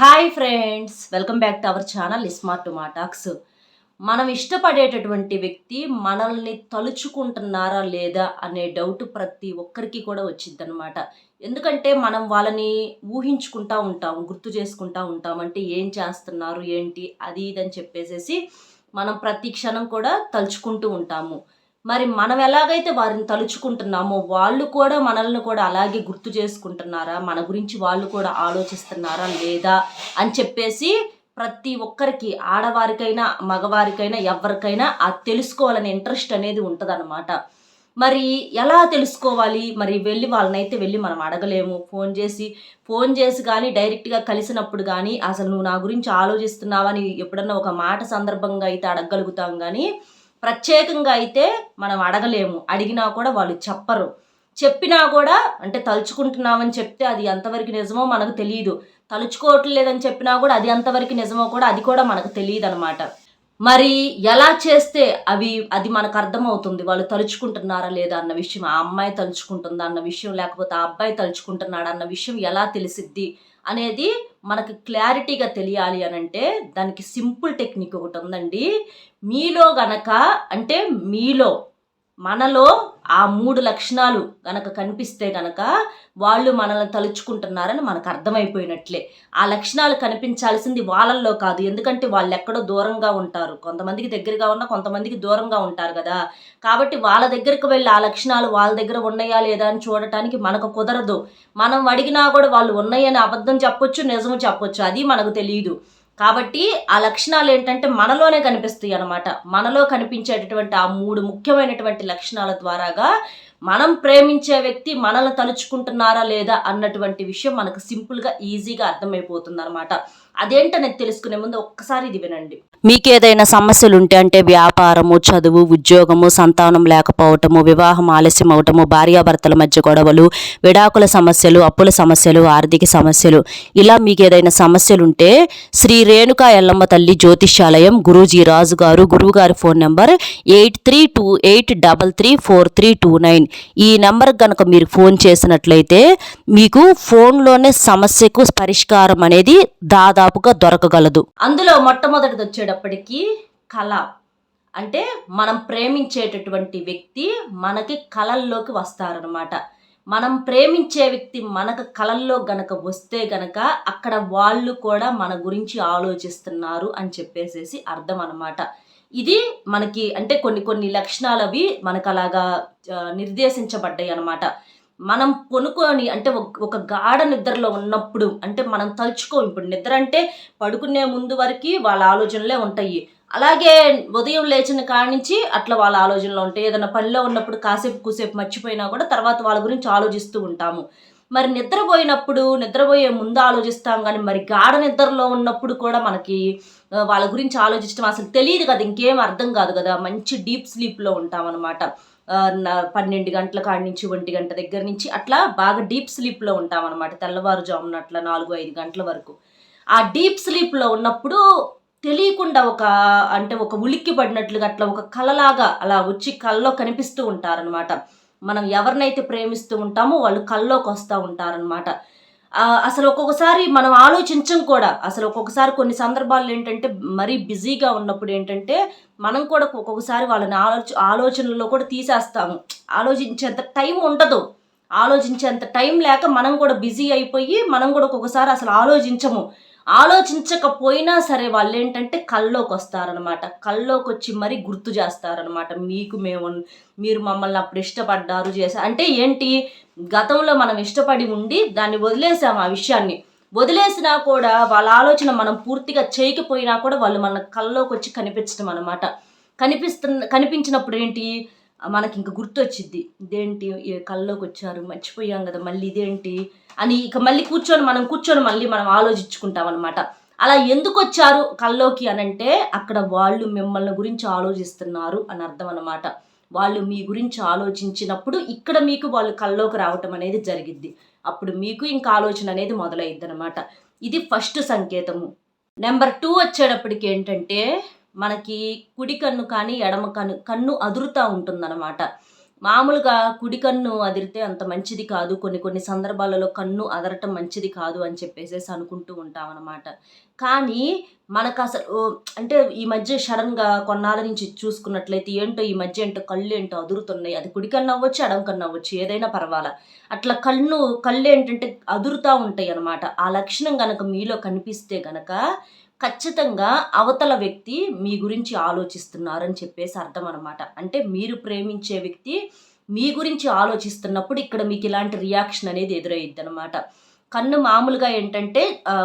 Hi friends welcome back to our channel smart మాటాక్స్ మనం ఇష్టపడేటటువంటి వ్యక్తి మనల్ని తలుచుకుంటున్నారా లేదా అనే డౌట్ ప్రతి ఒక్కరికి కూడా వచ్చిందనమాట ఎందుకంటే మనం వాళ్ళని ఊహించుకుంటా ఉంటాం గుర్తు చేసుకుంటా ఉంటాం. అంటే ఏం చేస్తున్నారు ఏంటి అది ఇది అని చెప్పేసేసి మనం ప్రతి క్షణం కూడా తలుచుకుంటూ ఉంటాము. మరి మనం ఎలాగైతే వారిని తలుచుకుంటున్నామో వాళ్ళు కూడా మనల్ని కూడా అలాగే గుర్తు చేసుకుంటున్నారా? మన గురించి వాళ్ళు కూడా ఆలోచిస్తున్నారా లేదా? అని చెప్పేసి ప్రతి ఒక్కరికి ఆడవారికైనా మగవారికైనా ఎవరికైనా ఆ తెలుసుకోవాలనే ఇంట్రెస్ట్ అనేది ఉంటుందన్నమాట. మరి ఎలా తెలుసుకోవాలి? మరి వెళ్ళి వాళ్ళనైతే వెళ్ళి మనం అడగలేము. ఫోన్ చేసి ఫోన్ చేసి కానీ డైరెక్ట్గా కలిసినప్పుడు కానీ అసలు నువ్వు నా గురించి ఆలోచిస్తున్నావని ఎప్పుడన్నా ఒక మాట సందర్భంగా అయితే అడగగలుగుతాం కానీ ప్రత్యేకంగా అయితే మనం అడగలేము. అడిగినా కూడా వాళ్ళు చెప్పరు. చెప్పినా కూడా అంటే తలుచుకుంటున్నామని చెప్తే అది ఎంతవరకు నిజమో మనకు తెలియదు తలుచుకోవట్లేదని చెప్పినా కూడా అది ఎంతవరకు నిజమో కూడా అది కూడా మనకు తెలియదు అనమాట మరి ఎలా చేస్తే అవి అది మనకు అర్థమవుతుంది? వాళ్ళు తలుచుకుంటున్నారా లేదా అన్న విషయం ఆ అమ్మాయి తలుచుకుంటుందా అన్న విషయం లేకపోతే ఆ అబ్బాయి తలుచుకుంటున్నాడా అన్న విషయం ఎలా తెలిసిద్ది అనేది మనకు క్లారిటీగా తెలియాలి అని అంటే దానికి సింపుల్ టెక్నిక్ ఒకటి ఉందండి. మీలో గనక అంటే మీలో మనలో ఆ మూడు లక్షణాలు గనక కనిపిస్తే గనక వాళ్ళు మనల్ని తలుచుకుంటున్నారని మనకు అర్థమైపోయినట్లే. ఆ లక్షణాలు కనిపించాల్సింది వాళ్ళల్లో కాదు. ఎందుకంటే వాళ్ళు ఎక్కడో దూరంగా ఉంటారు. కొంతమందికి దగ్గరగా ఉన్న కొంతమందికి దూరంగా ఉంటారు కదా. కాబట్టి వాళ్ళ దగ్గరికి వెళ్ళి ఆ లక్షణాలు వాళ్ళ దగ్గర ఉన్నాయా లేదా అని చూడటానికి మనకు కుదరదు. మనం అడిగినా కూడా వాళ్ళు ఉన్నాయని అబద్ధం చెప్పొచ్చు నిజం చెప్పొచ్చు. అది మనకు తెలియదు కాబట్టి ఆ లక్షణాలు ఏంటంటే మనలోనే కనిపిస్తాయి అనమాట మనలో కనిపించేటటువంటి ఆ మూడు ముఖ్యమైనటువంటి లక్షణాల ద్వారాగా మనం ప్రేమించే వ్యక్తి మనల్ని తలుచుకుంటున్నారా లేదా అన్నటువంటి విషయం మనకు సింపుల్గా ఈజీగా అర్థమైపోతుంది అనమాట అదేంటనేది తెలుసుకునే ముందు ఒక్కసారి ఇది వినండి. మీకేదైనా సమస్యలు ఉంటే అంటే వ్యాపారము చదువు ఉద్యోగము సంతానం లేకపోవటము వివాహం ఆలస్యం అవటము భార్యాభర్తల మధ్య గొడవలు విడాకుల సమస్యలు అప్పుల సమస్యలు ఆర్థిక సమస్యలు ఇలా మీకు ఏదైనా సమస్యలుంటే శ్రీ రేణుకా ఎల్లమ్మ తల్లి జ్యోతిష్యాలయం గురూజీ రాజు గారు గురువు గారి phone number eight three two eight double three four three two nine. ఈ నెంబర్ కనుక మీరు ఫోన్ చేసినట్లయితే మీకు ఫోన్లోనే సమస్యకు పరిష్కారం అనేది దాదాపుగా దొరకగలదు. అందులో మొట్టమొదటిది వచ్చేటప్పటికి కళ. అంటే మనం ప్రేమించేటటువంటి వ్యక్తి మనకి కళల్లోకి వస్తారనమాట మనం ప్రేమించే వ్యక్తి మనకు కళల్లో గనక వస్తే గనక అక్కడ వాళ్ళు కూడా మన గురించి ఆలోచిస్తున్నారు అని చెప్పేసేసి అర్థం అనమాట ఇది మనకి అంటే కొన్ని కొన్ని లక్షణాలు అవి మనకు అలాగా నిర్దేశించబడ్డాయి అనమాట మనం కొనుక్కొని అంటే ఒక- ఒక గాఢ నిద్రలో ఉన్నప్పుడు అంటే మనం తలుచుకోం ఇప్పుడు నిద్ర అంటే పడుకునే ముందు వరకు వాళ్ళ ఆలోచనలే ఉంటాయి. అలాగే ఉదయం లేచిన కాడి నుంచి అట్లా వాళ్ళ ఆలోచనలు ఉంటాయి. ఏదైనా పనిలో ఉన్నప్పుడు కాసేపు కూసేపు మర్చిపోయినా కూడా తర్వాత వాళ్ళ గురించి ఆలోచిస్తూ ఉంటాము. మరి నిద్రపోయినప్పుడు నిద్రపోయే ముందు ఆలోచిస్తాం కానీ మరి గాఢ నిద్రలో ఉన్నప్పుడు కూడా మనకి వాళ్ళ గురించి ఆలోచించడం అసలు తెలియదు కదా. ఇంకేం అర్థం కాదు కదా. మంచి డీప్ స్లీప్లో ఉంటాం అనమాట పన్నెండు గంటల కాడి నుంచి ఒంటి గంట దగ్గర నుంచి అట్లా బాగా డీప్ స్లీప్లో ఉంటాం అనమాట తెల్లవారుజామున అట్లా నాలుగు ఐదు గంటల వరకు. ఆ డీప్ స్లీప్లో ఉన్నప్పుడు తెలియకుండా ఒక అంటే ఒక ఉలిక్కి పడినట్లుగా అట్లా ఒక కలలాగా అలా వచ్చి కళ్ళలో కనిపిస్తూ ఉంటారనమాట మనం ఎవరినైతే ప్రేమిస్తూ ఉంటామో వాళ్ళు కల్లోకి వస్తూ ఉంటారనమాట అసలు ఒక్కొక్కసారి మనం ఆలోచించం కూడా. అసలు ఒక్కొక్కసారి కొన్ని సందర్భాల్లో ఏంటంటే మరీ బిజీగా ఉన్నప్పుడు ఏంటంటే మనం కూడా ఒక్కొక్కసారి వాళ్ళని ఆలోచ ఆలోచనల్లో కూడా తీసేస్తాము. ఆలోచించేంత టైం ఉండదు. ఆలోచించేంత టైం లేక మనం కూడా బిజీ అయిపోయి మనం కూడా ఒక్కొక్కసారి అసలు ఆలోచించము. ఆలోచించకపోయినా సరే వాళ్ళు ఏంటంటే కల్లోకి వస్తారనమాట కల్లోకి వచ్చి మరీ గుర్తు చేస్తారనమాట మీకు మేము మీరు మమ్మల్ని అప్పుడు ఇష్టపడ్డారు చేశారు అంటే ఏంటి? గతంలో మనం ఇష్టపడి ఉండి దాన్ని వదిలేసాం ఆ విషయాన్ని. వదిలేసినా కూడా వాళ్ళ ఆలోచన మనం పూర్తిగా చేయకపోయినా కూడా వాళ్ళు మన కల్లోకి వచ్చి కనిపించడం అనమాట కనిపిస్తున్న కనిపించినప్పుడు ఏంటి మనకి ఇంక గుర్తొచ్చిద్ది. ఇదేంటి కళ్ళలోకి కల్లోకి వచ్చారు మర్చిపోయాం కదా మళ్ళీ ఇదేంటి అని ఇక మళ్ళీ కూర్చొని మనం కూర్చొని మళ్ళీ మనం ఆలోచించుకుంటాం అనమాట అలా ఎందుకు వచ్చారు కల్లోకి అని అంటే అక్కడ వాళ్ళు మిమ్మల్ని గురించి ఆలోచిస్తున్నారు అని అర్థం అనమాట వాళ్ళు మీ గురించి ఆలోచించినప్పుడు ఇక్కడ మీకు వాళ్ళు కల్లోకి రావటం అనేది జరిగిద్ది. అప్పుడు మీకు ఇంకా ఆలోచన అనేది మొదలైద్ది అనమాట ఇది ఫస్ట్ సంకేతము. నెంబర్ టూ వచ్చేటప్పటికి ఏంటంటే మనకి కుడి కన్ను కానీ ఎడమ కన్ను కన్ను అదురుతూ ఉంటుందన్నమాట. మామూలుగా కుడి కన్ను అదిరితే అంత మంచిది కాదు. కొన్ని కొన్ని సందర్భాలలో కన్ను అదరటం మంచిది కాదు అని చెప్పేసేసి అనుకుంటూ ఉంటాం అనమాట కానీ మనకు అసలు ఓ, అంటే ఈ మధ్య సడన్గా కొన్నాళ్ళ నుంచి చూసుకున్నట్లయితే ఏంటో ఈ మధ్య ఏంటో కళ్ళు ఏంటో అదురుతున్నాయి. అది కుడి కన్ను అవ్వచ్చు ఎడం కన్ను అవ్వచ్చు ఏదైనా పర్వాలా. అట్లా కళ్ళు కళ్ళు ఏంటంటే అదురుతూ ఉంటాయి అనమాట ఆ లక్షణం కనుక మీలో కనిపిస్తే గనక ఖచ్చితంగా అవతల వ్యక్తి మీ గురించి ఆలోచిస్తున్నారని చెప్పేసి అర్థం అనమాట అంటే మీరు ప్రేమించే వ్యక్తి మీ గురించి ఆలోచిస్తున్నప్పుడు ఇక్కడ మీకు ఇలాంటి రియాక్షన్ అనేది ఎదురయ్యిద్ది అనమాట కన్ను మామూలుగా ఏంటంటే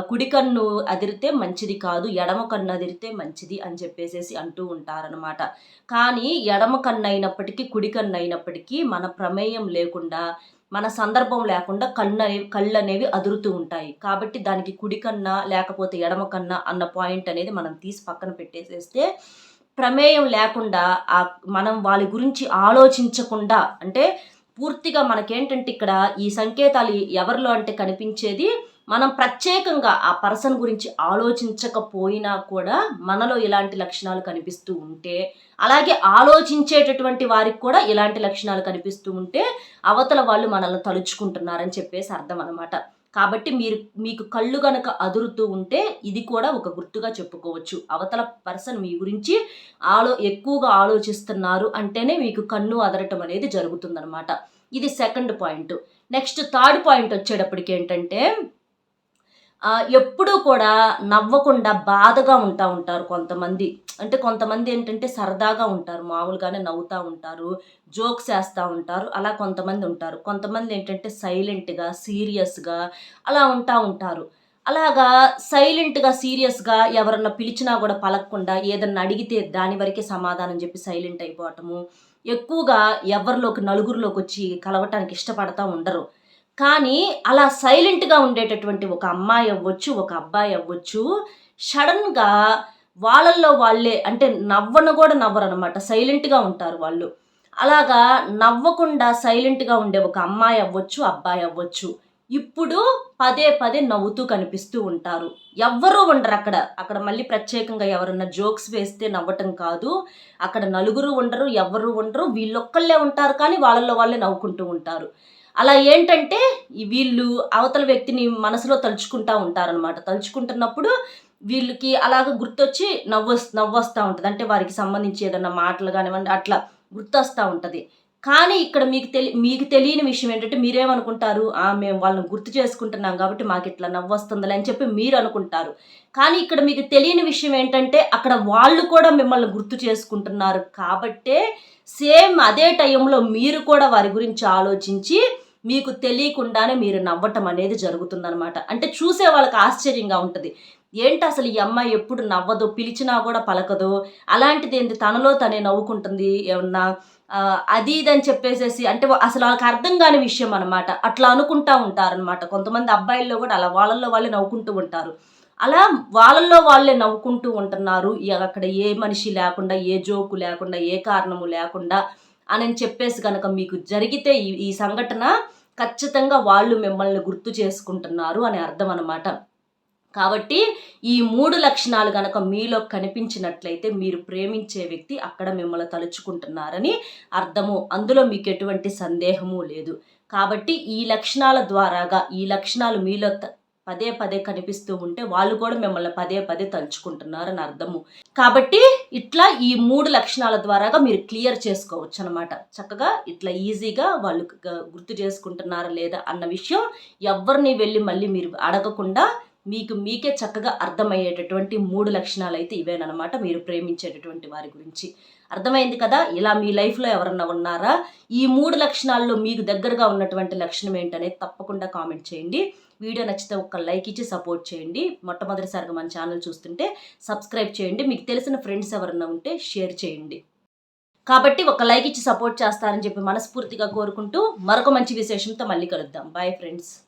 కుడి కన్ను అదిరితే మంచిది కాదు ఎడమ కన్ను అదిరితే మంచిది అని చెప్పేసేసి అంటూ ఉంటారనమాట కానీ ఎడమ కన్ను అయినప్పటికీ కుడి కన్ను అయినప్పటికీ మన ప్రమేయం లేకుండా మన సందర్భం లేకుండా కళ్ళు అనేవి కళ్ళు అనేవి అదురుతూ ఉంటాయి. కాబట్టి దానికి కుడి కన్నా లేకపోతే ఎడమ కన్నా అన్న పాయింట్ అనేది మనం తీసి పక్కన పెట్టేసేస్తే ప్రమేయం లేకుండా ఆ మనం వాళ్ళ గురించి ఆలోచించకుండా అంటే పూర్తిగా మనకేంటంటే ఇక్కడ ఈ సంకేతాలు ఎవరిలో అంటే కనిపించేది మనం ప్రత్యేకంగా ఆ పర్సన్ గురించి ఆలోచించకపోయినా కూడా మనలో ఇలాంటి లక్షణాలు కనిపిస్తూ ఉంటే అలాగే ఆలోచించేటటువంటి వారికి కూడా ఇలాంటి లక్షణాలు కనిపిస్తూ ఉంటే అవతల వాళ్ళు మనల్ని తలుచుకుంటున్నారని చెప్పేసి అర్థం అనమాట కాబట్టి మీరు మీకు కళ్ళు గనక అదురుతూ ఉంటే ఇది కూడా ఒక గుర్తుగా చెప్పుకోవచ్చు. అవతల పర్సన్ మీ గురించి ఆలో ఎక్కువగా ఆలోచిస్తున్నారు అంటేనే మీకు కన్ను అదరటం అనేది జరుగుతుందన్నమాట. ఇది second point. Next third point వచ్చేటప్పటికి ఏంటంటే ఎప్పుడూ కూడా నవ్వకుండా బాధగా ఉంటా ఉంటారు కొంతమంది. అంటే కొంతమంది ఏంటంటే సరదాగా ఉంటారు మామూలుగానే నవ్వుతూ ఉంటారు జోక్స్ వేస్తూ ఉంటారు అలా కొంతమంది ఉంటారు. కొంతమంది ఏంటంటే సైలెంట్గా సీరియస్గా అలా ఉంటా ఉంటారు. అలాగా సైలెంట్గా సీరియస్గా ఎవరన్నా పిలిచినా కూడా పలకకుండా ఏదన్నా అడిగితే దాని వరకే సమాధానం చెప్పి సైలెంట్ అయిపోవటము. ఎక్కువగా ఎవరిలోకి నలుగురిలోకి వచ్చి కలవటానికి ఇష్టపడతా ఉండరు. కానీ అలా సైలెంట్గా ఉండేటటువంటి ఒక అమ్మాయి అవ్వచ్చు ఒక అబ్బాయి అవ్వచ్చు సడన్గా వాళ్ళల్లో వాళ్ళే అంటే నవ్వను కూడా నవ్వరు అనమాట సైలెంట్గా ఉంటారు వాళ్ళు. అలాగా నవ్వకుండా సైలెంట్గా ఉండే ఒక అమ్మాయి అవ్వచ్చు అబ్బాయి అవ్వచ్చు ఇప్పుడు పదే పదే నవ్వుతూ కనిపిస్తూ ఉంటారు. ఎవ్వరూ ఉండరు అక్కడ. అక్కడ మళ్ళీ ప్రత్యేకంగా ఎవరన్నా జోక్స్ వేస్తే నవ్వటం కాదు. అక్కడ నలుగురు ఉండరు ఎవ్వరు ఉండరు. వీళ్ళొక్కళ్ళే ఉంటారు కానీ వాళ్ళల్లో వాళ్ళే నవ్వుకుంటూ ఉంటారు. అలా ఏంటంటే వీళ్ళు అవతల వ్యక్తిని మనసులో తలుచుకుంటూ ఉంటారనమాట తలుచుకుంటున్నప్పుడు వీళ్ళకి అలాగ గుర్తొచ్చి నవ్వు నవ్వొస్తూ ఉంటుంది. అంటే వారికి సంబంధించి ఏదన్నా మాటలు కానివ్వండి అట్లా గుర్తొస్తూ ఉంటుంది. కానీ ఇక్కడ మీకు తెలి మీకు తెలియని విషయం ఏంటంటే మీరేమనుకుంటారు? "ఆ, మేము వాళ్ళని గుర్తు చేసుకుంటున్నాం కాబట్టి మాకు ఇట్లా నవ్వొస్తుందిలే అని చెప్పి మీరు అనుకుంటారు. కానీ ఇక్కడ మీకు తెలియని విషయం ఏంటంటే అక్కడ వాళ్ళు కూడా మిమ్మల్ని గుర్తు చేసుకుంటున్నారు కాబట్టే సేమ్ అదే టైంలో మీరు కూడా వారి గురించి ఆలోచించి మీకు తెలియకుండానే మీరు నవ్వటం అనేది జరుగుతుందనమాట అంటే చూసే వాళ్ళకి ఆశ్చర్యంగా ఉంటుంది. ఏంటి అసలు ఈ అమ్మాయి ఎప్పుడు నవ్వదు? పిలిచినా కూడా పలకదు. అలాంటిది ఏంటి తనలో తనే నవ్వుకుంటుంది ఏమన్నా? అది ఇది అని చెప్పేసేసి అంటే అసలు వాళ్ళకి అర్థం కాని విషయం అనమాట అట్లా అనుకుంటా ఉంటారనమాట కొంతమంది అబ్బాయిల్లో కూడా అలా వాళ్ళల్లో వాళ్ళే నవ్వుకుంటూ ఉంటారు. అలా వాళ్ళల్లో వాళ్ళే నవ్వుకుంటూ ఉంటున్నారు. అక్కడ ఏ మనిషి లేకుండా ఏ జోకు లేకుండా ఏ కారణము లేకుండా అని చెప్పేసి కనుక మీకు జరిగితే ఈ ఈ సంఘటన ఖచ్చితంగా వాళ్ళు మిమ్మల్ని గుర్తు చేసుకుంటున్నారు అని అర్థం అనమాట కాబట్టి ఈ మూడు లక్షణాలు కనుక మీలో కనిపించినట్లయితే మీరు ప్రేమించే వ్యక్తి అక్కడ మిమ్మల్ని తలుచుకుంటున్నారని అర్థము. అందులో మీకు ఎటువంటి సందేహము లేదు. కాబట్టి ఈ లక్షణాల ద్వారాగా ఈ లక్షణాలు మీలో త- పదే పదే కనిపిస్తూ ఉంటే వాళ్ళు కూడా మిమ్మల్ని పదే పదే తలుచుకుంటున్నారని అర్థము. కాబట్టి ఇట్లా ఈ మూడు లక్షణాల ద్వారాగా మీరు క్లియర్ చేసుకోవచ్చు అనమాట చక్కగా ఇట్లా ఈజీగా వాళ్ళు గుర్తు చేసుకుంటున్నారా లేదా అన్న విషయం ఎవరిని వెళ్ళి మళ్ళీ మీరు అడగకుండా మీకు మీకే చక్కగా అర్థమయ్యేటటువంటి మూడు లక్షణాలు అయితే ఇవేనమాట మీరు ప్రేమించేటటువంటి వారి గురించి. అర్థమైంది కదా? ఇలా మీ లైఫ్లో ఎవరన్నా ఉన్నారా? ఈ మూడు లక్షణాల్లో మీకు దగ్గరగా ఉన్నటువంటి లక్షణం ఏంటనేది తప్పకుండా కామెంట్ చేయండి. వీడియో నచ్చితే ఒక లైక్ ఇచ్చి సపోర్ట్ చేయండి. మొట్టమొదటిసారిగా మన ఛానల్ చూస్తుంటే సబ్స్క్రైబ్ చేయండి. మీకు తెలిసిన ఫ్రెండ్స్ ఎవరన్నా ఉంటే షేర్ చేయండి. కాబట్టి ఒక లైక్ ఇచ్చి సపోర్ట్ చేస్తారని చెప్పి మనస్ఫూర్తిగా కోరుకుంటూ మరొక మంచి విశేషంతో మళ్ళీ కలుద్దాం. Bye friends.